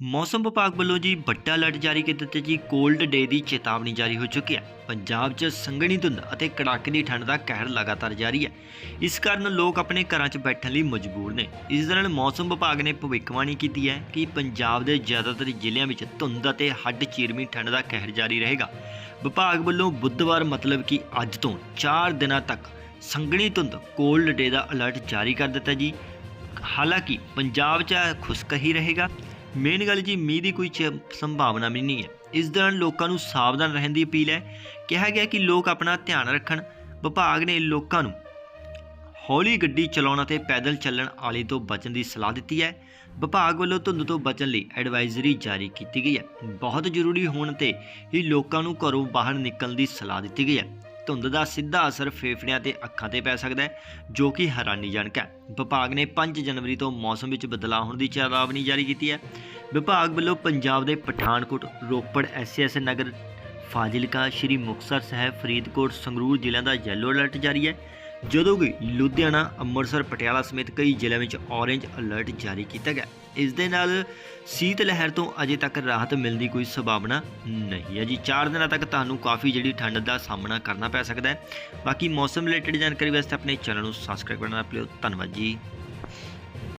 ਮੌਸਮ ਵਿਭਾਗ ਵੱਲੋਂ ਜੀ ਵੱਡਾ ਅਲਰਟ ਜਾਰੀ ਕੀਤਾ ਦਿੱਤਾ ਜੀ। ਕੋਲਡ ਡੇ ਦੀ ਚੇਤਾਵਨੀ ਜਾਰੀ ਹੋ ਚੁੱਕੀ ਹੈ। ਪੰਜਾਬ 'ਚ ਸੰਘਣੀ ਧੁੰਦ ਅਤੇ ਕੜਾਕੇ ਦੀ ਠੰਡ ਦਾ ਕਹਿਰ ਲਗਾਤਾਰ ਜਾਰੀ ਹੈ। ਇਸ ਕਾਰਨ ਲੋਕ ਆਪਣੇ ਘਰਾਂ 'ਚ ਬੈਠਣ ਲਈ ਮਜਬੂਰ ਨੇ। ਇਸ ਦੌਰਾਨ ਮੌਸਮ ਵਿਭਾਗ ਨੇ ਭਵਿੱਖਬਾਣੀ ਕੀਤੀ ਹੈ ਕਿ ਪੰਜਾਬ ਦੇ ਜ਼ਿਆਦਾਤਰ ਜ਼ਿਲ੍ਹਿਆਂ ਵਿੱਚ ਧੁੰਦ ਅਤੇ ਹੱਡ ਚੀਰਵੀਂ ਠੰਡ ਦਾ ਕਹਿਰ ਜਾਰੀ ਰਹੇਗਾ। ਵਿਭਾਗ ਵੱਲੋਂ ਬੁੱਧਵਾਰ ਮਤਲਬ ਕਿ ਅੱਜ ਤੋਂ 4 ਦਿਨਾਂ ਤੱਕ ਸੰਘਣੀ ਧੁੰਦ ਕੋਲਡ ਡੇ ਦਾ ਅਲਰਟ ਜਾਰੀ ਕਰ ਦਿੱਤਾ ਜੀ। ਹਾਲਾਂਕਿ ਪੰਜਾਬ 'ਚ ਖੁਸ਼ਕ ਹੀ ਰਹੇਗਾ। ਮੇਨ ਗੱਲ ਜੀ, ਮੀਂਹ ਦੀ ਕੋਈ ਚ- ਸੰਭਾਵਨਾ ਵੀ ਨਹੀਂ ਹੈ। ਇਸ ਦੌਰਾਨ ਲੋਕਾਂ ਨੂੰ ਸਾਵਧਾਨ ਰਹਿਣ ਦੀ ਅਪੀਲ ਹੈ। ਕਿਹਾ ਗਿਆ ਕਿ ਲੋਕ ਆਪਣਾ ਧਿਆਨ ਰੱਖਣ। ਵਿਭਾਗ ਨੇ ਲੋਕਾਂ ਨੂੰ ਹੌਲੀ ਗੱਡੀ ਚਲਾਉਣ ਅਤੇ ਪੈਦਲ ਚੱਲਣ ਵਾਲੇ ਤੋਂ ਬਚਣ ਦੀ ਸਲਾਹ ਦਿੱਤੀ ਹੈ। ਵਿਭਾਗ ਵੱਲੋਂ ਧੁੰਦ ਤੋਂ ਬਚਣ ਲਈ ਐਡਵਾਈਜ਼ਰੀ ਜਾਰੀ ਕੀਤੀ ਗਈ ਹੈ। ਬਹੁਤ ਜ਼ਰੂਰੀ ਹੋਣ ਤੇ ਹੀ ਲੋਕਾਂ ਨੂੰ ਘਰੋਂ ਬਾਹਰ ਨਿਕਲਣ ਦੀ ਸਲਾਹ ਦਿੱਤੀ ਗਈ ਹੈ। ਧੁੰਦ ਦਾ ਸਿੱਧਾ ਅਸਰ ਫੇਫੜਿਆਂ ਤੇ ਅੱਖਾਂ ਤੇ ਪੈ ਸਕਦਾ ਹੈ, ਜੋ ਕਿ ਹੈਰਾਨੀਜਨਕ ਹੈ। ਵਿਭਾਗ ਨੇ 5 ਜਨਵਰੀ ਤੋਂ ਮੌਸਮ ਵਿੱਚ ਬਦਲਾਅ ਹੋਣ ਦੀ ਚੇਤਾਵਨੀ ਜਾਰੀ ਕੀਤੀ ਹੈ। ਵਿਭਾਗ ਵੱਲੋਂ ਪੰਜਾਬ ਦੇ ਪਠਾਨਕੋਟ, ਰੋਪੜ, ਐਸਐਸ ਨਗਰ, ਫਾਜ਼ਿਲਕਾ, ਸ਼੍ਰੀ ਮੁਕਤਸਰ ਸਾਹਿਬ, ਫਰੀਦਕੋਟ, ਸੰਗਰੂਰ ਜ਼ਿਲ੍ਹਿਆਂ ਦਾ ਯੈਲੋ ਅਲਰਟ ਜਾਰੀ ਹੈ। ਜਦੋਂ ਕਿ ਲੁਧਿਆਣਾ, ਅੰਮ੍ਰਿਤਸਰ, ਪਟਿਆਲਾ ਸਮੇਤ ਕਈ ਜ਼ਿਲ੍ਹਿਆਂ ਵਿੱਚ ਔਰੇਂਜ ਅਲਰਟ ਜਾਰੀ ਕੀਤਾ ਗਿਆ। ਇਸ ਦੇ ਨਾਲ ਸੀਤ ਲਹਿਰ ਤੋਂ ਅਜੇ ਤੱਕ ਰਾਹਤ ਮਿਲਣ ਦੀ ਕੋਈ ਸੰਭਾਵਨਾ ਨਹੀਂ ਹੈ ਜੀ। 4 ਦਿਨਾਂ ਤੱਕ ਤੁਹਾਨੂੰ ਕਾਫੀ ਜਿਹੜੀ ਠੰਡ ਦਾ ਸਾਹਮਣਾ ਕਰਨਾ ਪੈ ਸਕਦਾ ਹੈ। ਬਾਕੀ ਮੌਸਮ ਰਿਲੇਟਡ ਜਾਣਕਾਰੀ ਵਾਸਤੇ ਆਪਣੇ ਚੈਨਲ ਨੂੰ ਸਬਸਕ੍ਰਾਈਬ ਕਰਨਾ ਨਾ ਧੰਨਵਾਦ ਜੀ।